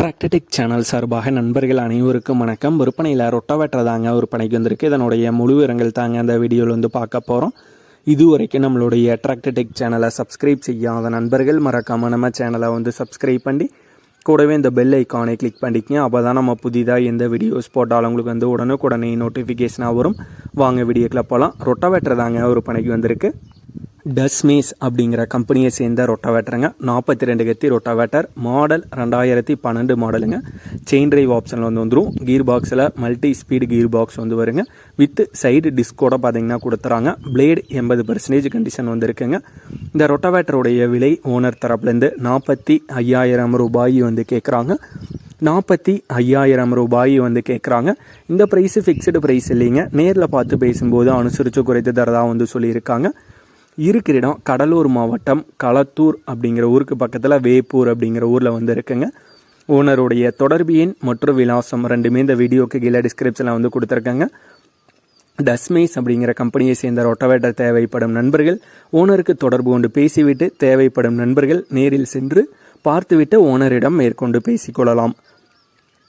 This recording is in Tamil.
டிராக்டடிக் சேனல் சார்பாக நண்பர்கள் அனைவருக்கும் வணக்கம். விற்பனையில் ரொட்டவேட்டர் தாங்க விற்பனைக்கு வந்திருக்கு. இதனுடைய முழு விவரங்கள் தாங்க அந்த வீடியோவில் வந்து பார்க்க போகிறோம் இதுவரைக்கும் நம்மளுடைய டிராக்டடிக் சேனலை சப்ஸ்கிரைப் செய்யாத நண்பர்கள் மறக்காமல் நம்ம சேனலை வந்து சப்ஸ்கிரைப் பண்ணி கூடவே இந்த பெல் ஐக்கானை கிளிக் பண்ணிக்கங்க. அப்போ தான் நம்ம புதிதாக எந்த வீடியோஸ் போட்டாலும் உங்களுக்கு வந்து உடனுக்குடனே நோட்டிஃபிகேஷனாக வரும். வாங்க வீடியோக்கில் போகலாம் ரொட்டவேட்டர் தாங்க விற்பனைக்கு வந்திருக்கு. டஸ்மேஸ் அப்படிங்கிற கம்பெனியை சேர்ந்த ரொட்டாவேட்டருங்க. நாற்பத்தி ரெண்டு கத்தி ரொட்டாவேட்டர் மாடல் ரெண்டாயிரத்தி பன்னெண்டு மாடலுங்க. செயின் டிரைவ் ஆப்ஷனில் வந்து வந்துடும் கீர் பாக்ஸில் மல்டி ஸ்பீடு கீர் பாக்ஸ் வந்து வருங்க. வித் சைடு டிஸ்கோட பார்த்தீங்கன்னா கொடுத்துறாங்க. பிளேடு எண்பது பர்சன்டேஜ் கண்டிஷன் வந்துருக்குங்க. இந்த ரொட்டவேட்டருடைய விலை ஓனர் தரப்புலேருந்து நாற்பத்தி ஐயாயிரம் ரூபாய் வந்து கேட்குறாங்க நாற்பத்தி ஐயாயிரம் ரூபாய் வந்து கேட்குறாங்க இந்த ப்ரைஸு ஃபிக்ஸ்டு ப்ரைஸ் இல்லைங்க. நேரில் பார்த்து பேசும்போது அனுசரித்து குறைத்து தரதாக வந்து சொல்லியிருக்காங்க. இருக்கிற இடம் கடலூர் மாவட்டம் களத்தூர் அப்படிங்கிற ஊருக்கு பக்கத்தில் வேப்பூர் அப்படிங்கிற ஊரில் வந்து இருக்குங்க. ஓனருடைய தொடர்பு எண் மற்றும் விலாசம் ரெண்டுமே இந்த வீடியோக்கு கீழே டிஸ்கிரிப்ஷனில் வந்து கொடுத்துருக்காங்க. டஸ்மேஸ் அப்படிங்கிற கம்பெனியை சேர்ந்த ரொட்டவேட்டர் தேவைப்படும் நண்பர்கள் ஓனருக்கு தொடர்பு கொண்டு பேசிவிட்டு தேவைப்படும் நண்பர்கள் நேரில் சென்று பார்த்துவிட்டு ஓனரிடம் மேற்கொண்டு பேசிக்கொள்ளலாம்.